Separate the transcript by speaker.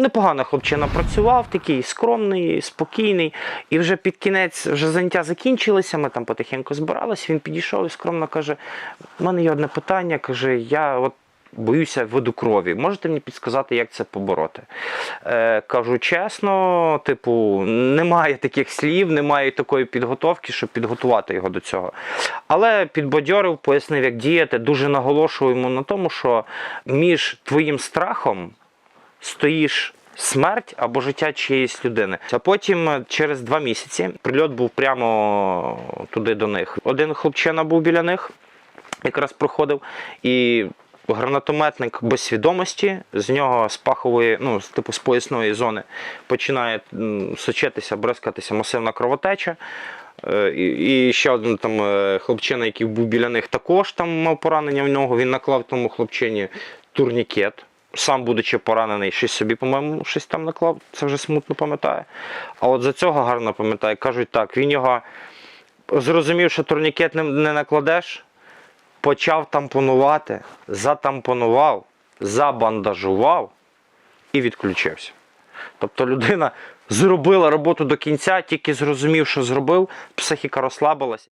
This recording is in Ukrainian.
Speaker 1: Непогано хлопчина працював, такий скромний, спокійний. І вже під кінець вже заняття закінчилися. Ми там потихеньку збиралися. Він підійшов і скромно каже: у мене є одне питання. каже, я от. Боюся виду крові. Можете мені підсказати, як це побороти? Е, кажу чесно, типу, немає таких слів, немає такої підготовки, щоб підготувати його до цього. Але підбадьорив, пояснив, як діяти. Дуже наголошуємо на тому, що між твоїм страхом стоїш смерть або життя чиєїсь людини. А потім е, через два місяці прильот був прямо туди до них. Один хлопчина був біля них, якраз проходив, і гранатометник без свідомості, з нього з пахової, ну, типу з поясної зони починає сочитися, бризкатися масивна кровотеча. Е, І, ще один там е, хлопчина, який був біля них, також там мав поранення в нього. Він наклав тому хлопчині турнікет. Сам, будучи поранений, щось собі, по-моєму, щось там наклав. Це вже смутно пам'ятаю. А от за цього гарно пам'ятаю. Кажуть так, він його зрозумів, що турнікет не накладеш, почав тампонувати, затампонував, забандажував і відключився. Тобто людина зробила роботу до кінця, тільки зрозумів, що зробив, психіка розслабилась.